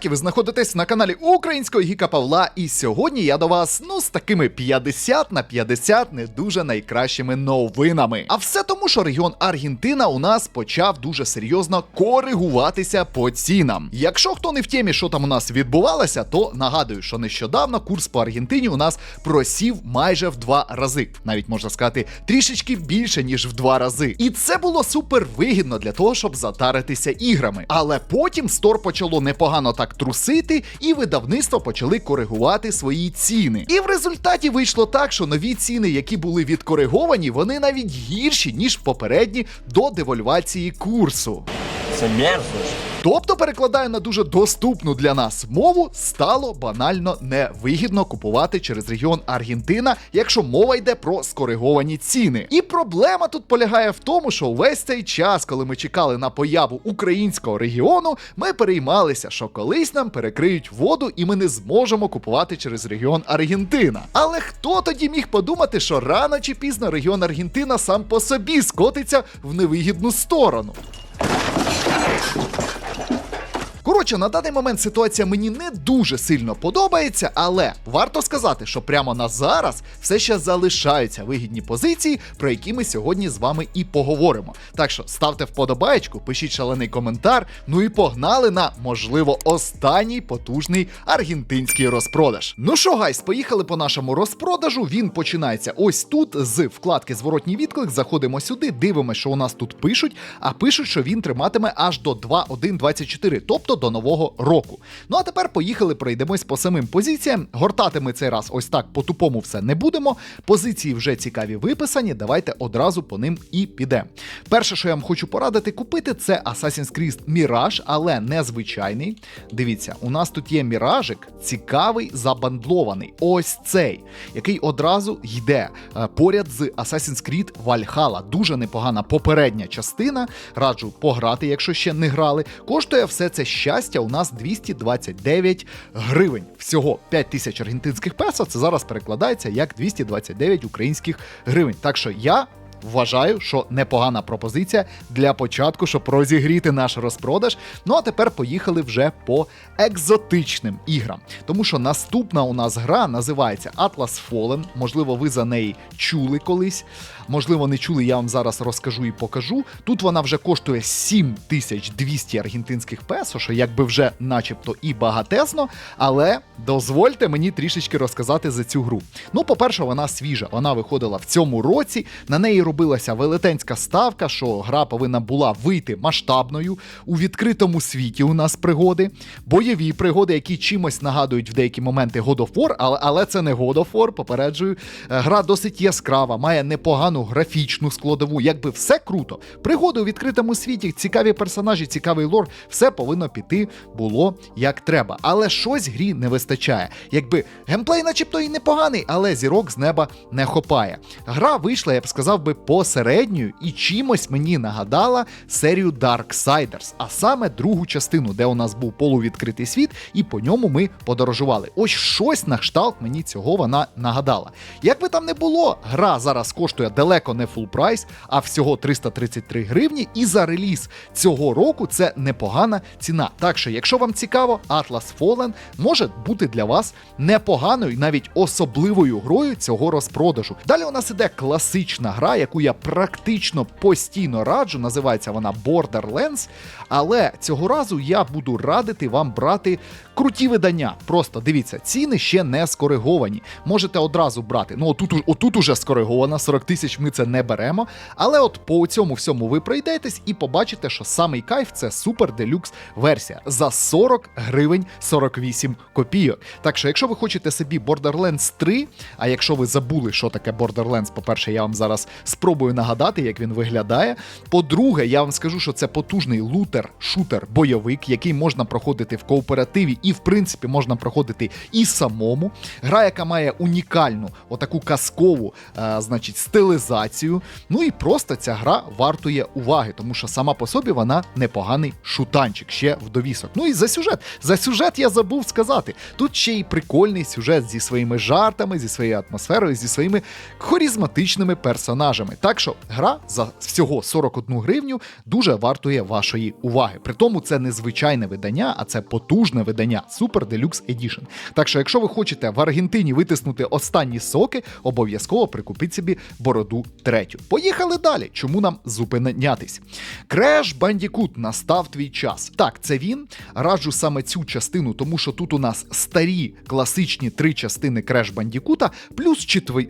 Так, і ви знаходитесь на каналі Українського Гіка Павла. І сьогодні я до вас ну з такими 50 на 50 не дуже найкращими новинами. А все тому, що регіон Аргентина у нас почав дуже серйозно коригуватися по цінам. Якщо хто не в темі, що там у нас відбувалося, то нагадую, що нещодавно курс по Аргентині у нас просів майже в два рази, навіть можна сказати, трішечки більше ніж в два рази. І це було супер вигідно для того, щоб затаритися іграми. Але потім стор почало непогано так трусити, і видавництво почали коригувати свої ціни. І в результаті вийшло так, що нові ціни, які були відкориговані, вони навіть гірші ніж попередні до девальвації курсу. Це мерзость. Тобто, перекладаю на дуже доступну для нас мову, стало банально невигідно купувати через регіон Аргентина, якщо мова йде про скориговані ціни. І проблема тут полягає в тому, що увесь цей час, коли ми чекали на появу українського регіону, ми переймалися, що колись нам перекриють воду, і ми не зможемо купувати через регіон Аргентина. Але хто тоді міг подумати, що рано чи пізно регіон Аргентина сам по собі скотиться в невигідну сторону? Коротше, на даний момент ситуація мені не дуже сильно подобається, але варто сказати, що прямо на зараз все ще залишаються вигідні позиції, про які ми сьогодні з вами і поговоримо. Так що ставте вподобаєчку, пишіть шалений коментар. Ну і погнали на можливо останній потужний аргентинський розпродаж. Ну що, гайс, поїхали по нашому розпродажу. Він починається ось тут з вкладки Зворотній відклик. Заходимо сюди, дивимося, що у нас тут пишуть. А пишуть, що він триматиме аж до 2.1.24, тобто до нового року. Ну а тепер поїхали, пройдемось по самим позиціям. Гортати ми цей раз ось так по тупому все не будемо. Позиції вже цікаві виписані. Давайте одразу по ним і підемо. Перше, що я вам хочу порадити купити, це Assassin's Creed Mirage, але не звичайний. Дивіться, у нас тут є міражик, цікавий, забандлований. Ось цей, який одразу йде е, поряд з Assassin's Creed Valhalla. Дуже непогана попередня частина. Раджу пограти, якщо ще не грали. Коштує все це щастя у нас 229 гривень. Всього 5 тисяч аргентинських песо. Це зараз перекладається як 229 українських гривень. Так що я. Вважаю, що непогана пропозиція для початку, щоб розігріти наш розпродаж. Ну а тепер поїхали вже по екзотичним іграм. Тому що наступна у нас гра називається Atlas Fallen. Можливо, ви за неї чули колись. Можливо, не чули, я вам зараз розкажу і покажу. Тут вона вже коштує 7200 аргентинських песо, що якби вже начебто і багатезно. Але дозвольте мені трішечки розказати за цю гру. Ну, по-перше, вона свіжа. Вона виходила в цьому році. На неї робилася велетенська ставка, що гра повинна була вийти масштабною. У відкритому світі у нас пригоди, бойові пригоди, які чимось нагадують в деякі моменти God of War, але, але це не God of War, попереджую. Е, Гра досить яскрава, має непогану графічну складову, якби все круто. Пригоди у відкритому світі, цікаві персонажі, цікавий лор, все повинно піти було як треба. Але щось грі не вистачає. Якби геймплей, начебто, і непоганий, але зірок з неба не хопає. Гра вийшла, я б сказав би, посередньою і чимось мені нагадала серію Darksiders, а саме другу частину, де у нас був полувідкритий світ, і по ньому ми подорожували. Ось щось на кшталт мені цього вона нагадала. Як би там не було, гра зараз коштує далеко не фул прайс, а всього 333 гривні. І за реліз цього року це непогана ціна. Так що, якщо вам цікаво, Atlas Fallen може бути для вас непоганою, навіть особливою грою цього розпродажу. Далі у нас іде класична гра, яку я практично постійно раджу. Називається вона Borderlands. Але цього разу я буду радити вам брати круті видання. Просто дивіться, ціни ще не скориговані. Можете одразу брати. Ну, отут, отут уже скориговано, 40 тисяч ми це не беремо. Але от по цьому всьому ви пройдетесь і побачите, що самий кайф це супер делюкс версія за 40 гривень 48 копійок. Так що, якщо ви хочете собі Borderlands 3, а якщо ви забули, що таке Borderlands, по-перше, я вам зараз спробую нагадати, як він виглядає. По-друге, я вам скажу, що це потужний лутер-шутер бойовик, який можна проходити в кооперативі, і в принципі можна проходити і самому. Гра, яка має унікальну, отаку казкову, е, значить, стилізацію. Ну і просто ця гра вартує уваги, тому що сама по собі вона непоганий шутанчик ще в довісок. Ну і за сюжет. За сюжет я забув сказати. Тут ще й прикольний сюжет зі своїми жартами, зі своєю атмосферою, зі своїми харизматичними персонажами. Так що гра за всього 41 гривню дуже вартує вашої уваги. При тому це не звичайне видання, а це потужне видання Super Deluxe Edition. Так що, якщо ви хочете в Аргентині витиснути останні соки, обов'язково прикупіть собі бороду третю. Поїхали далі. Чому нам зупинятись? Crash Bandicoot настав твій час. Так, це він. Раджу саме цю частину, тому що тут у нас старі класичні три частини Crash Bandicoot, плюс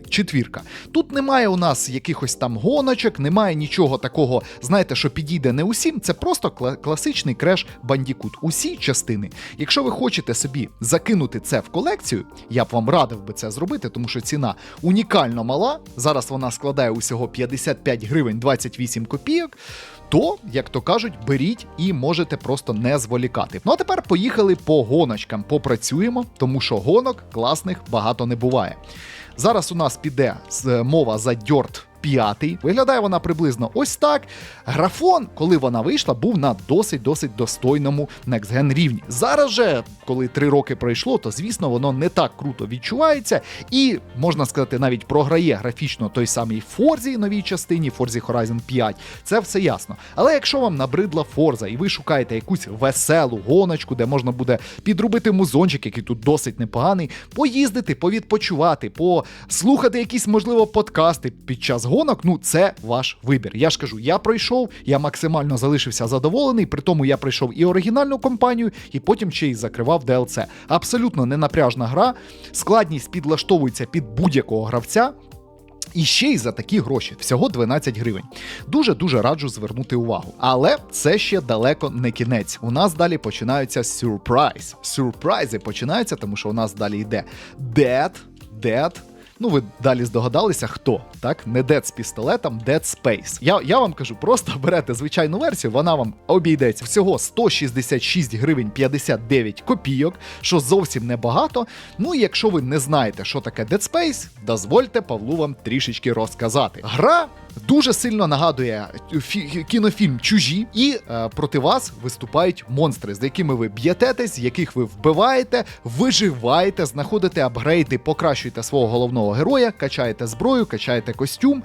четвірка. Тут немає у нас якихось там гоночок, немає нічого такого, знаєте, що підійде не усім. Це просто кла- класичний Crash Bandicoot. Усі частини. Якщо ви хочете собі закинути це в колекцію, я б вам радив би це зробити, тому що ціна унікально мала. Зараз вона складає усього 55 гривень 28 копійок. То, як то кажуть, беріть і можете просто не зволікати. Ну а тепер поїхали по гоночкам, попрацюємо, тому що гонок класних багато не буває. Зараз у нас піде мова за Dirt 5. Виглядає вона приблизно ось так. Графон, коли вона вийшла, був на досить-досить достойному Next Gen рівні. Зараз же, коли три роки пройшло, то звісно воно не так круто відчувається, і можна сказати, навіть програє графічно той самий Forza новій частині, Forza Horizon 5. Це все ясно. Але якщо вам набридла Forza і ви шукаєте якусь веселу гоночку, де можна буде підробити музончик, який тут досить непоганий, поїздити, повідпочивати, послухати якісь, можливо, подкасти під час гонок, ну це ваш вибір. Я ж кажу, я пройшов, я максимально залишився задоволений. При тому я пройшов і оригінальну кампанію, і потім ще й закривав DLC. Абсолютно ненапряжна гра. Складність підлаштовується під будь-якого гравця. І ще й за такі гроші, всього 12 гривень. Дуже дуже раджу звернути увагу. Але це ще далеко не кінець. У нас далі починаються сюрприз. Сюрпризи починаються, тому що у нас далі йде Dead, Dead. Ну, ви далі здогадалися, хто так? Не Dead з пістолетом, Dead Space. Я, я вам кажу, просто берете звичайну версію, вона вам обійдеться всього 166 гривень 59 копійок, що зовсім небагато. Ну і якщо ви не знаєте, що таке Dead Space, дозвольте Павлу вам трішечки розказати. Гра дуже сильно нагадує фі- кінофільм Чужі, і е, проти вас виступають монстри, з якими ви б'єтетесь, яких ви вбиваєте, виживаєте, знаходите апгрейди, покращуєте свого головного героя, качаєте зброю, качаєте костюм.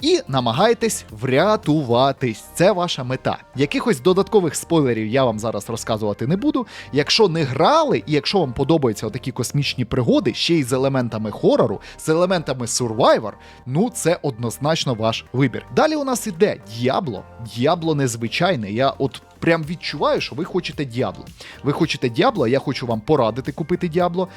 І намагаєтесь врятуватись. Це ваша мета. Якихось додаткових спойлерів я вам зараз розказувати не буду. Якщо не грали, і якщо вам подобаються отакі космічні пригоди, ще й з елементами хорору, з елементами Survivor, ну це однозначно ваш вибір. Далі у нас іде Діабло. Діабло незвичайне. Я от прям відчуваю, що ви хочете Діабло. Ви хочете Діабло, я хочу вам порадити купити Діабло.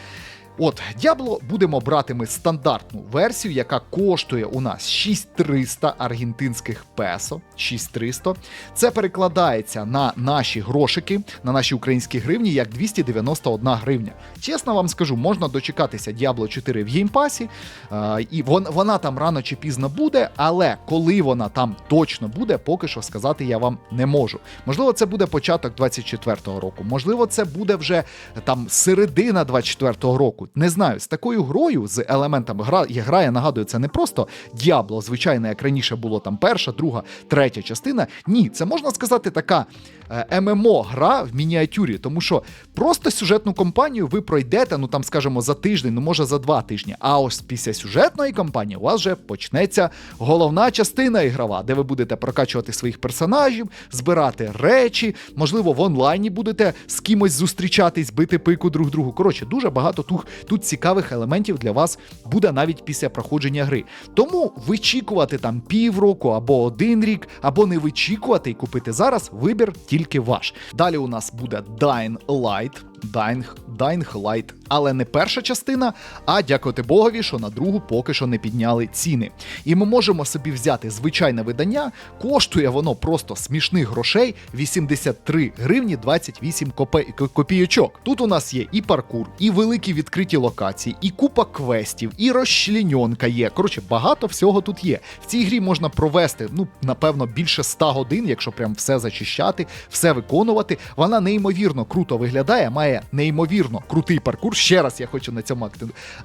От, Діабло будемо брати ми стандартну версію, яка коштує у нас 6300 аргентинських песо. 6300. Це перекладається на наші грошики, на наші українські гривні, як 291 гривня. Чесно вам скажу, можна дочекатися Diablo 4 в геймпасі, е, і вон, вона там рано чи пізно буде, але коли вона там точно буде, поки що сказати я вам не можу. Можливо, це буде початок 24-го року, можливо, це буде вже там середина 24-го року. Не знаю, з такою грою, з елементами гра, я гра, я нагадую, це не просто Діабло, звичайно, як раніше було там перша, друга, третя частина. Ні, це можна сказати така е, ММО гра в мініатюрі, тому що просто сюжетну кампанію ви пройдете, ну там, скажімо, за тиждень, ну може за два тижні. А ось після сюжетної кампанії у вас вже почнеться головна частина ігрова, де ви будете прокачувати своїх персонажів, збирати речі, можливо, в онлайні будете з кимось зустрічатись, бити пику друг другу. Коротше, дуже багато тут, тут цікавих елементів для вас буде навіть після проходження гри. Тому вичікувати там півроку або один рік, або не вичікувати і купити зараз, вибір тільки ваш. Далі у нас буде Dying Light. Dying, Dying Light. Але не перша частина, а дякувати Богові, що на другу поки що не підняли ціни. І ми можемо собі взяти звичайне видання, коштує воно просто смішних грошей 83 гривні 28 копе- копійочок. Тут у нас є і паркур, і великі відкриті локації, і купа квестів, і розчленьонка є. Коротше, багато всього тут є. В цій грі можна провести, ну, напевно, більше 100 годин, якщо прям все зачищати, все виконувати. Вона неймовірно круто виглядає, має має неймовірно крутий паркур. Ще раз я хочу на цьому е,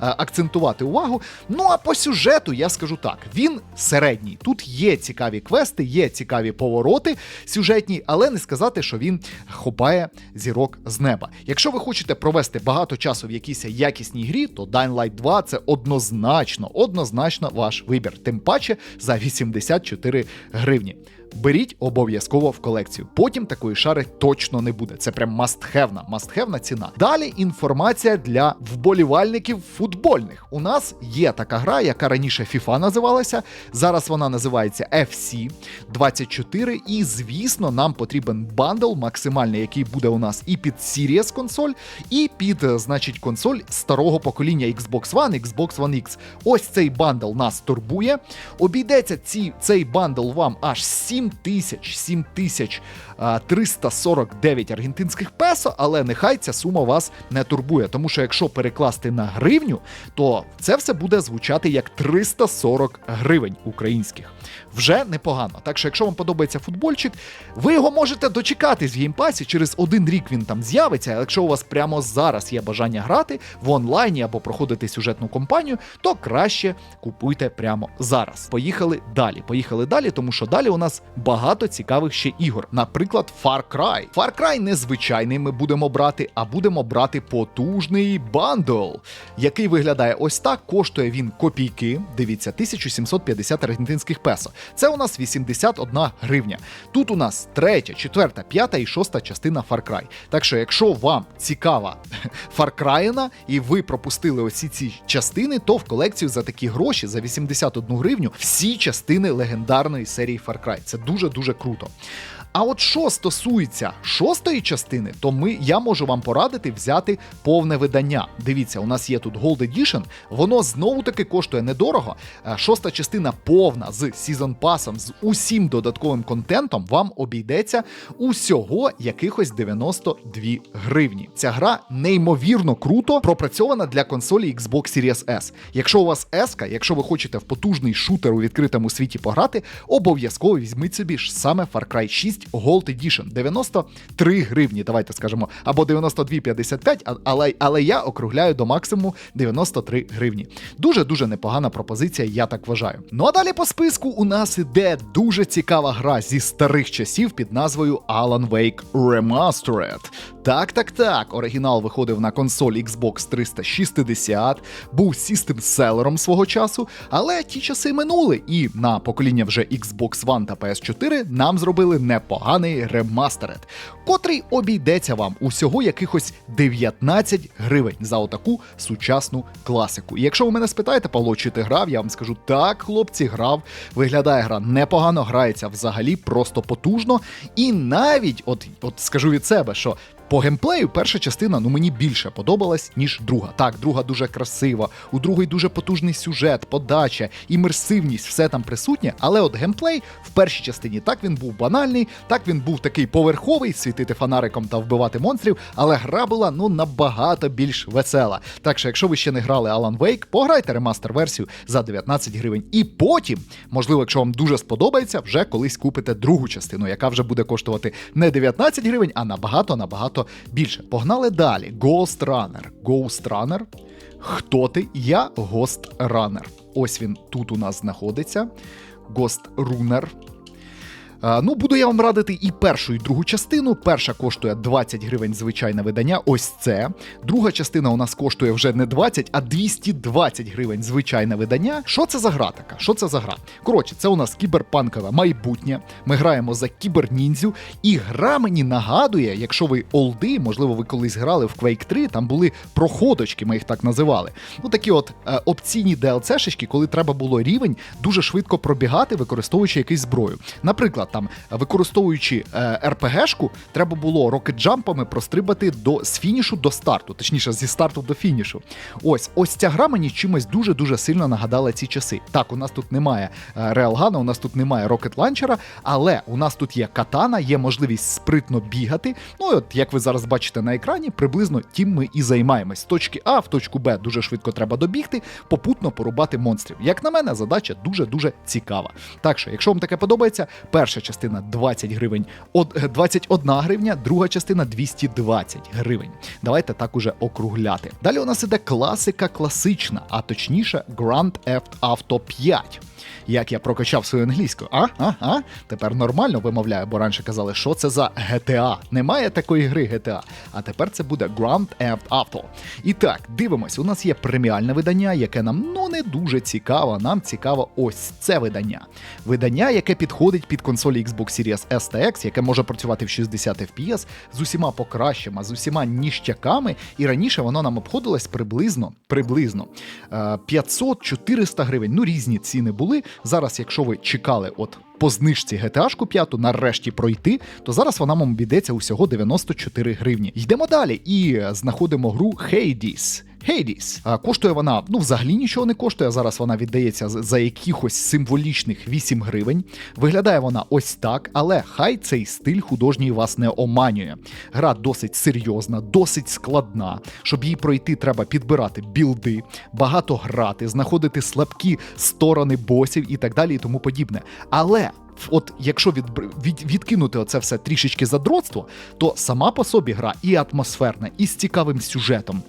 акцентувати увагу. Ну а по сюжету я скажу так: він середній. Тут є цікаві квести, є цікаві повороти сюжетні, але не сказати, що він хопає зірок з неба. Якщо ви хочете провести багато часу в якійсь якісній грі, то Dying Light 2 це однозначно, однозначно ваш вибір. Тим паче за 84 гривні. Беріть обов'язково в колекцію. Потім такої шари точно не буде. Це прям мастхевна, мастхевна ціна. Далі інформація для вболівальників футбольних. У нас є така гра, яка раніше FIFA називалася. Зараз вона називається FC 24. І звісно, нам потрібен бандл максимальний, який буде у нас і під Series консоль, і під, е, значить, консоль старого покоління Xbox One, Xbox One X. Ось цей бандл нас турбує. Обійдеться ці, цей бандл вам аж 7 тисяч 7 тисяч а, 349 аргентинських песо, але нехай ця сума вас не турбує, тому що якщо перекласти на гривню, то це все буде звучати як 340 гривень українських. Вже непогано. Так що, якщо вам подобається футбольчик, ви його можете дочекатись в геймпасі. Через один рік він там з'явиться. Якщо у вас прямо зараз є бажання грати в онлайні або проходити сюжетну кампанію, то краще купуйте прямо зараз. Поїхали далі. Поїхали далі, тому що далі у нас багато цікавих ще ігор. Наприклад, Far Cry. Far Cry незвичайний ми будемо брати, а будемо брати потужний бандл, який виглядає ось так. Коштує він копійки. Дивіться, 1750 аргентинських песо. Це у нас 81 гривня. Тут у нас третя, четверта, п'ята і шоста частина Far Cry. Так що, якщо вам цікава Far Cry і ви пропустили усі ці частини, то в колекцію за такі гроші, за 81 гривню, всі частини легендарної серії Far Cry. Це дуже дуже круто. А от що стосується шостої частини, то ми я можу вам порадити взяти повне видання. Дивіться, у нас є тут Gold Edition, воно знову таки коштує недорого. Е, Шоста частина повна з Season Pass, з усім додатковим контентом вам обійдеться усього якихось 92 гривні. Ця гра неймовірно круто пропрацьована для консолі Xbox Series S. Якщо у вас S, якщо ви хочете в потужний шутер у відкритому світі пограти, обов'язково візьміть собі ж саме Far Cry 6 Gold Edition. 93 гривні, давайте скажемо, або 92,55, а- але, але я округляю до максимуму 93 гривні. Дуже-дуже непогана пропозиція, я так вважаю. Ну а далі по списку у нас іде дуже цікава гра зі старих часів під назвою Alan Wake Remastered. Так, так, так. Оригінал виходив на консоль Xbox 360, був систем селером свого часу, але ті часи минули, і на покоління вже Xbox One та PS4 нам зробили непоганий ремастеред, котрий обійдеться вам усього якихось 19 гривень за отаку сучасну класику. І якщо ви мене спитаєте, Павло, чи ти грав, я вам скажу так, хлопці, грав. Виглядає гра непогано, грається взагалі просто потужно. І навіть, от, от скажу від себе, що по геймплею перша частина ну мені більше подобалась, ніж друга. Так, друга дуже красива, у другої дуже потужний сюжет, подача, імерсивність, все там присутнє. Але от геймплей в першій частині так він був банальний, так він був такий поверховий, світити фонариком та вбивати монстрів, але гра була ну набагато більш весела. Так що, якщо ви ще не грали Alan Wake, пограйте ремастер-версію за 19 гривень. І потім, можливо, якщо вам дуже сподобається, вже колись купите другу частину, яка вже буде коштувати не 19 гривень, а набагато набагато більше. Погнали далі. Ghost Runner. Ghost Runner. Хто ти? Я Ghost Runner. Ось він тут у нас знаходиться. Ghost Runner. Ну, буду я вам радити і першу, і другу частину. Перша коштує 20 гривень звичайне видання. Ось це. Друга частина у нас коштує вже не 20, а 220 гривень звичайне видання. Що це за гра така? Що це за гра? Коротше, це у нас кіберпанкове майбутнє. Ми граємо за кіберніндзю, і гра мені нагадує, якщо ви олди, можливо, ви колись грали в Quake 3, там були проходочки, ми їх так називали. Ну такі от е, опційні DLC-шечки, коли треба було рівень дуже швидко пробігати, використовуючи якусь зброю. Наприклад, там використовуючи е, РПГшку, треба було рокетджампами прострибати до з фінішу до старту, точніше, зі старту до фінішу. Ось ось ця гра мені чимось дуже дуже сильно нагадала ці часи. Так, у нас тут немає реалгана, у нас тут немає рокет ланчера, але у нас тут є катана, є можливість спритно бігати. Ну і от як ви зараз бачите на екрані, приблизно тим ми і займаємось. З точки А в точку Б дуже швидко треба добігти, попутно порубати монстрів. Як на мене, задача дуже дуже цікава. Так що, якщо вам таке подобається, перша Перша частина 20 гривень, од- е, 21 гривня, друга частина 220 гривень. Давайте так уже округляти. Далі у нас іде класика класична, а точніше Grand Theft Auto 5. Як я прокачав свою англійську, а? А? А? Тепер нормально вимовляю, бо раніше казали, що це за GTA. Немає такої гри GTA. А тепер це буде Grand Theft Auto. І так, дивимось, у нас є преміальне видання, яке нам ну не дуже цікаво. Нам цікаво ось це видання. Видання, яке підходить під консолі Xbox Series S та X, яке може працювати в 60 FPS з усіма покращами, з усіма ніштяками. І раніше воно нам обходилось приблизно приблизно е, 500-400 гривень. Ну, різні ціни були. Зараз, якщо ви чекали, от. По знижці GTA 5 нарешті пройти, то зараз вона вам обійдеться усього 94 гривні. Йдемо далі і знаходимо гру Hades. Hades. Коштує вона, ну взагалі нічого не коштує. Зараз вона віддається за якихось символічних 8 гривень. Виглядає вона ось так, але хай цей стиль художній вас не оманює. Гра досить серйозна, досить складна. Щоб її пройти, треба підбирати білди, багато грати, знаходити слабкі сторони босів і так далі, і тому подібне. Але. От якщо від, від, відкинути оце все трішечки задротство, то сама по собі гра і атмосферна, і з цікавим сюжетом.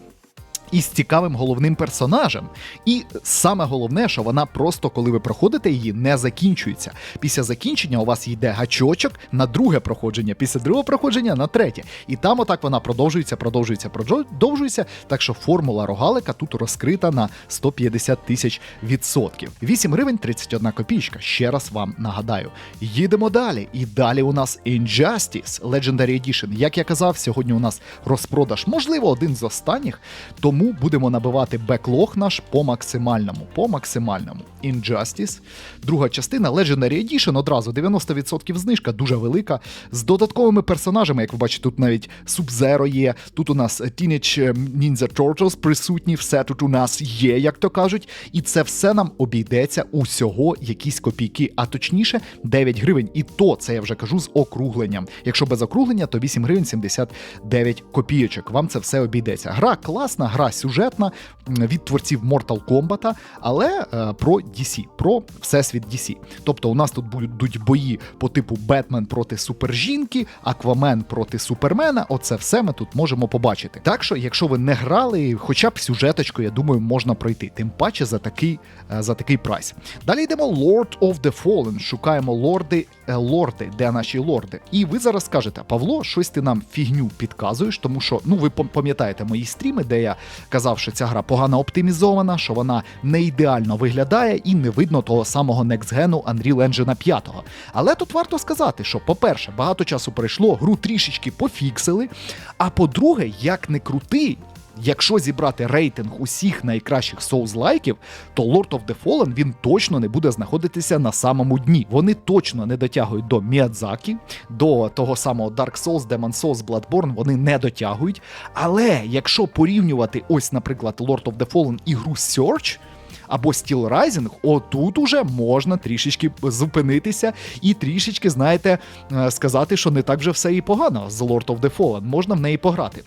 І з цікавим головним персонажем. І саме головне, що вона просто, коли ви проходите її, не закінчується. Після закінчення у вас йде гачочок на друге проходження, після другого проходження на третє. І там отак вона продовжується, продовжується, продовжується. Так що формула рогалика тут розкрита на 150 тисяч відсотків. 8 гривень 31 копійка. Ще раз вам нагадаю. Їдемо далі. І далі у нас Injustice Legendary Edition. Як я казав, сьогодні у нас розпродаж, можливо, один з останніх. Тому тому будемо набивати беклог наш по максимальному. По максимальному. Injustice. Друга частина Legendary Edition одразу 90% знижка, дуже велика. З додатковими персонажами, як ви бачите, тут навіть Sub-Zero є. Тут у нас Teenage Ninja Turtles присутні, все тут у нас є, як то кажуть. І це все нам обійдеться усього якісь копійки, а точніше 9 гривень. І то це я вже кажу з округленням. Якщо без округлення, то 8 гривень 79 копійочок. Вам це все обійдеться. Гра класна, гра сюжетна від творців Mortal Kombat, але е, про DC, про всесвіт DC. Тобто у нас тут будуть бої по типу Бетмен проти супержінки, Аквамен проти Супермена. Оце все ми тут можемо побачити. Так що, якщо ви не грали, хоча б сюжеточку, я думаю, можна пройти. Тим паче за такий е, за такий прайс. Далі йдемо Lord of the Fallen. Шукаємо лорди, лорди, де наші лорди. І ви зараз скажете, Павло, щось ти нам фігню підказуєш, тому що ну ви пам'ятаєте мої стріми, де я казав, що ця гра погано оптимізована, що вона не ідеально виглядає і не видно того самого Next-Gen Unreal Engine 5. Але тут варто сказати, що, по-перше, багато часу пройшло, гру трішечки пофіксили. А по-друге, як не крутий. Якщо зібрати рейтинг усіх найкращих соус-лайків, то Lord of the Fallen він точно не буде знаходитися на самому дні. Вони точно не дотягують до Міядзакі, до того самого Dark Souls, Demon Souls, Bloodborne, вони не дотягують. Але якщо порівнювати ось, наприклад, Lord of the Fallen і гру Search, або Steel Rising, отут уже можна трішечки зупинитися і трішечки, знаєте, е, сказати, що не так вже все і погано з Lord of the Fallen. Можна в неї пограти.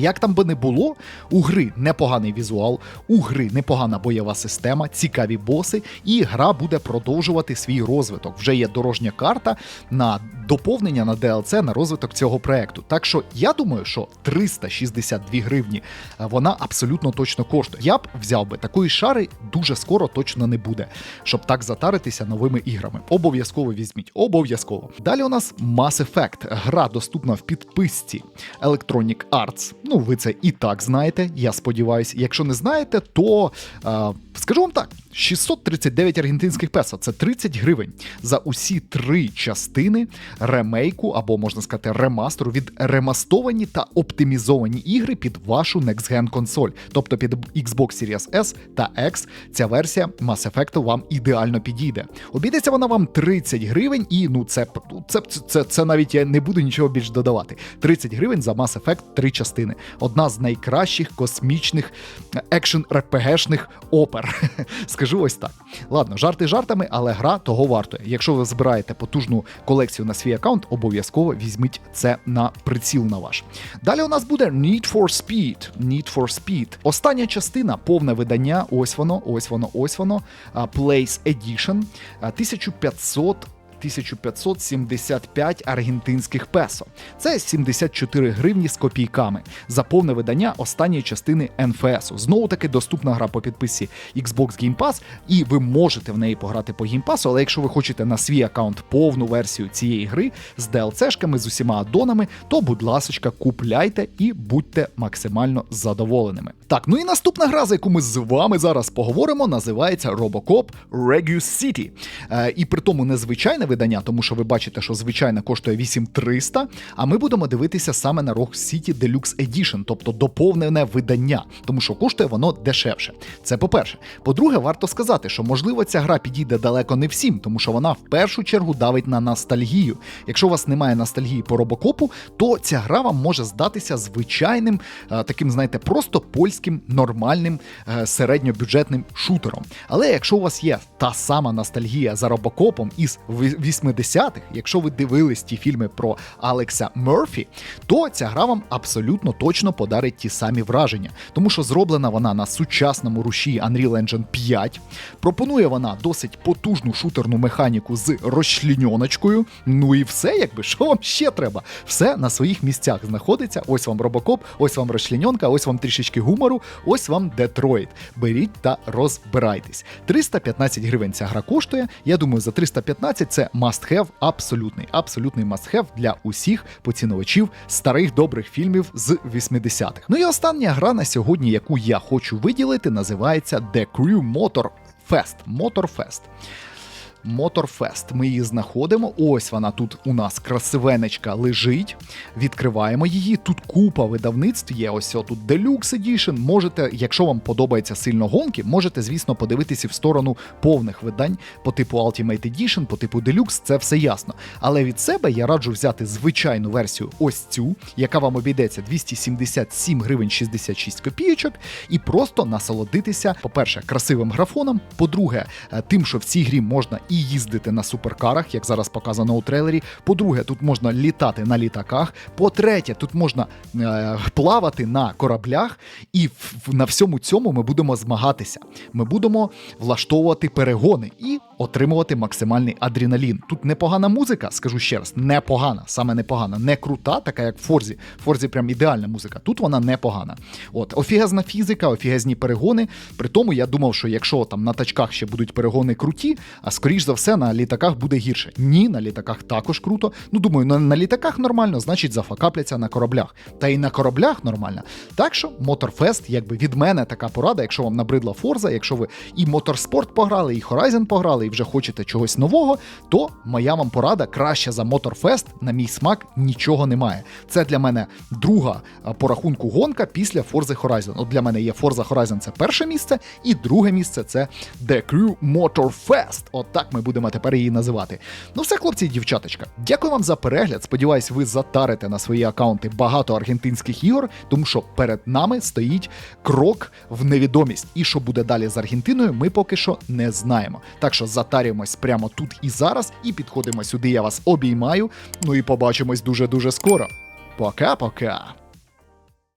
Як там би не було, у гри непоганий візуал, у гри непогана бойова система, цікаві боси, і гра буде продовжувати свій розвиток. Вже є дорожня карта на доповнення на DLC на розвиток цього проекту. Так що я думаю, що 362 гривні е, вона абсолютно точно коштує. Я б взяв би такої шари дуже скоро точно не буде, щоб так затаритися новими іграми. Обов'язково візьміть, обов'язково. Далі у нас Mass Effect. Гра доступна в підписці Electronic Arts. Ну, ви це і так знаєте, я сподіваюся. Якщо не знаєте, то е, скажу вам так: 639 аргентинських песо це 30 гривень за усі три частини ремейку, або можна сказати, ремастеру від ремастовані та оптимізовані ігри під вашу Next Gen консоль, тобто під Xbox Series S та X. Ця версія Mass Effect вам ідеально підійде. Обійдеться вона вам 30 гривень, і ну це це, це, це, навіть я не буду нічого більш додавати. 30 гривень за Mass Effect три частини. Одна з найкращих космічних екшен РПГшних опер. Скажу ось так. Ладно, жарти жартами, але гра того вартує. Якщо ви збираєте потужну колекцію на свій аккаунт, обов'язково візьміть це на приціл на ваш. Далі у нас буде Need for Speed. Need for Speed. Остання частина, повне видання. Ось воно, ось воно, ось воно. Place Edition. 1500 1575 аргентинських песо. Це 74 гривні з копійками. За повне видання останньої частини НФС. Знову таки доступна гра по підписі Xbox Game Pass, і ви можете в неї пограти по Game Pass, але якщо ви хочете на свій аккаунт повну версію цієї гри з DLC-шками, з усіма аддонами, то будь ласочка, купляйте і будьте максимально задоволеними. Так, ну і наступна гра, за яку ми з вами зараз поговоримо, називається Robocop Regus City. Е, і при тому незвичайне видання, тому що ви бачите, що звичайне коштує 8300, а ми будемо дивитися саме на Rogue City Deluxe Edition, тобто доповнене видання, тому що коштує воно дешевше. Це по-перше. По-друге, варто сказати, що можливо ця гра підійде далеко не всім, тому що вона в першу чергу давить на ностальгію. Якщо у вас немає ностальгії по робокопу, то ця гра вам може здатися звичайним, е, таким, знаєте, просто польським нормальним е, середньобюджетним шутером. Але якщо у вас є та сама ностальгія за робокопом із 80-х, якщо ви дивились ті фільми про Алекса Мерфі, то ця гра вам абсолютно точно подарить ті самі враження, тому що зроблена вона на сучасному руші Unreal Engine 5. Пропонує вона досить потужну шутерну механіку з розчліньоночкою. Ну і все, якби що вам ще треба? Все на своїх місцях знаходиться. Ось вам робокоп, ось вам розчліньонка, ось вам трішечки гумору, ось вам Детройт. Беріть та розбирайтесь. 315 гривень ця гра коштує. Я думаю, за 315 це must have абсолютний, абсолютний must have для усіх поціновачів старих добрих фільмів з 80-х. Ну і остання гра на сьогодні, яку я хочу виділити, називається The Crew Motor Fest. Motor Fest. Motorfest. Ми її знаходимо. Ось вона тут у нас красивенечка лежить. Відкриваємо її. Тут купа видавництв є. Ось тут Deluxe Edition. Можете, якщо вам подобається сильно гонки, можете, звісно, подивитися в сторону повних видань по типу Ultimate Edition, по типу Deluxe, це все ясно. Але від себе я раджу взяти звичайну версію, ось цю, яка вам обійдеться 277 гривень 66 копійочок, і просто насолодитися, по-перше, красивим графоном. По-друге, е, тим, що в цій грі можна і їздити на суперкарах, як зараз показано у трейлері. По-друге, тут можна літати на літаках. По-третє, тут можна е, плавати на кораблях, і в- на всьому цьому ми будемо змагатися. Ми будемо влаштовувати перегони і отримувати максимальний адреналін. Тут непогана музика, скажу ще раз, непогана, саме непогана, не крута, така як в Форзі. В Форзі прям ідеальна музика. Тут вона непогана. От, офігезна фізика, офігезні перегони. При тому я думав, що якщо там на тачках ще будуть перегони круті, а скоріш за все на літаках буде гірше. Ні, на літаках також круто. Ну думаю, на, на літаках нормально, значить зафакапляться на кораблях. Та і на кораблях нормально. Так що Motorfest, якби від мене така порада, якщо вам набридла Форза, якщо ви і Motorsport пограли, і Horizon пограли, і вже хочете чогось нового, то моя вам порада краще за Motorfest, на мій смак, нічого немає. Це для мене друга по рахунку гонка після Forza Horizon. От для мене є Forza Horizon це перше місце, і друге місце це The Crew Motorfest. От так ми будемо тепер її називати. Ну все, хлопці і дівчаточка. Дякую вам за перегляд. Сподіваюсь, ви затарите на свої акаунти багато аргентинських ігор, тому що перед нами стоїть крок в невідомість. І що буде далі з Аргентиною, ми поки що не знаємо. Так що затарюємось прямо тут і зараз, і підходимо сюди. Я вас обіймаю. Ну і побачимось дуже дуже скоро. Пока-пока.